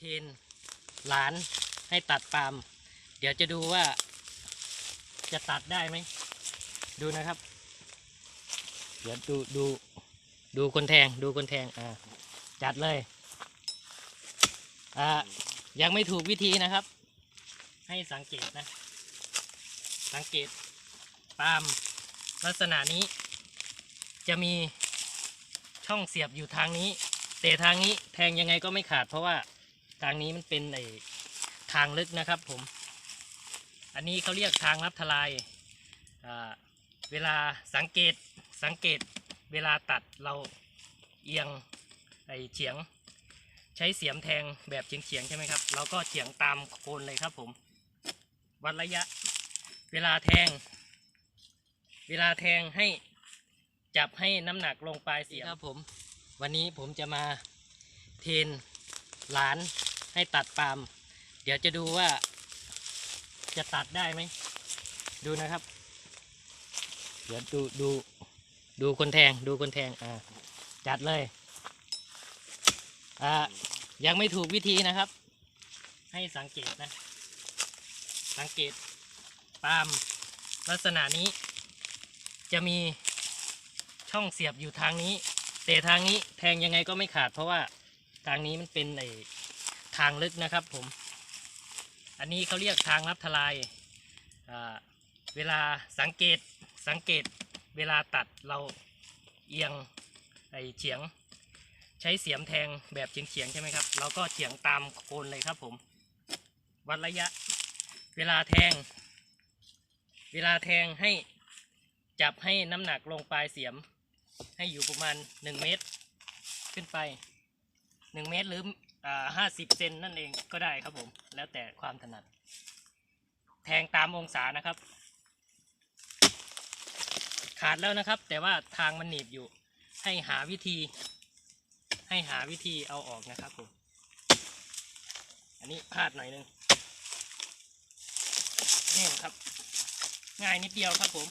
เทนหลานให้ตัดปาล์มเดี๋ยวจะดูว่า จะตัดได้ไหม ดูนะครับ เดี๋ยวดูดูดูคนแทงดูคนแทงอ่าจัดเลยอ่ายังไม่ถูกวิธีนะครับ ให้สังเกตนะ สังเกตปาล์มลักษณะนี้ จะมีช่องเสียบอยู่ทางนี้ แต่ทางนี้แทงยังไงก็ไม่ขาดเพราะว่า ทางนี้มันเป็นไอทางลึกนะครับผม อันนี้เขาเรียกทางรับทลายอ่าเวลาสังเกตสังเกตเวลาตัดเราเอียงไอเฉียง ใช้เสียมแทงแบบเฉียงๆใช่ไหมครับ เราก็เฉียงตามโคนเลยครับผมวัดระยะ เวลาแทง เวลาแทงให้จับให้น้ำหนักลงปลายเสียมครับผม วันนี้ผมจะมาเทรนหลาน ให้ตัดปาล์มเดี๋ยวจะดูว่า จะตัดได้ไหม ดูนะครับ เดี๋ยวดูดูดูคนแทงดูคนแทงอ่าจัดเลยอ่ายังไม่ถูกวิธีนะครับ ให้สังเกตนะ สังเกตปาล์มลักษณะนี้ จะมีช่องเสียบอยู่ทางนี้แต่ทางนี้แทงยังไงก็ไม่ขาดเพราะว่าทางนี้มันเป็นไอ ทางลึกนะครับผม อันนี้เขาเรียกทางรับทลายเวลาสังเกตสังเกตเวลาตัดเราเอียงไอเฉียง ใช้เสียมแทงแบบเฉียงๆใช่ไหมครับ เราก็เฉียงตามโคนเลยครับผม วัดระยะ เวลาแทง เวลาแทงให้จับให้น้ำหนักลงปลายเสียม ให้อยู่ประมาณหนึ่งเมตร ขึ้นไปหนึ่งเมตรหรือ ห้าสิบเซนนั่นเองก็ได้ครับผม แล้วแต่ความถนัด แทงตามองศานะครับ ขาดแล้วนะครับ แต่ว่าทางมันหนีบอยู่ ให้หาวิธี ให้หาวิธีเอาออกนะครับผม อันนี้พลาดหน่อยนึงนี่ครับ ง่ายนิดเดียวครับผม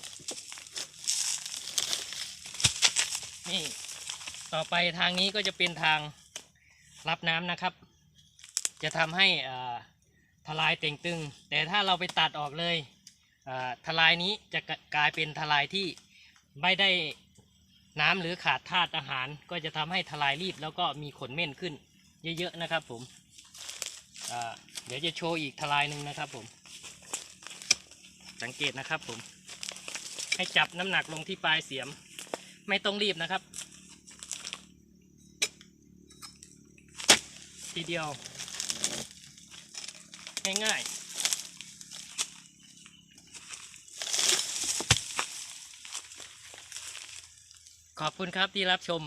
นี่ ต่อไปทางนี้ก็จะเป็นทาง รับน้ำนะครับ จะทำให้ทลายเต่งตึง แต่ถ้าเราไปตัดออกเลยทลายนี้จะกลายเป็นทลายที่ไม่ได้น้ำหรือขาดธาตุอาหาร ก็จะทำให้ทลายรีบแล้วก็มีขนเม่นขึ้นเยอะๆนะครับผมเดี๋ยวจะโชว์อีกทลายหนึ่งนะครับผม สังเกตนะครับผม ให้จับน้ำหนักลงที่ปลายเสียม ไม่ต้องรีบนะครับ ทีเดียว ง่ายๆ ขอบคุณครับที่รับชม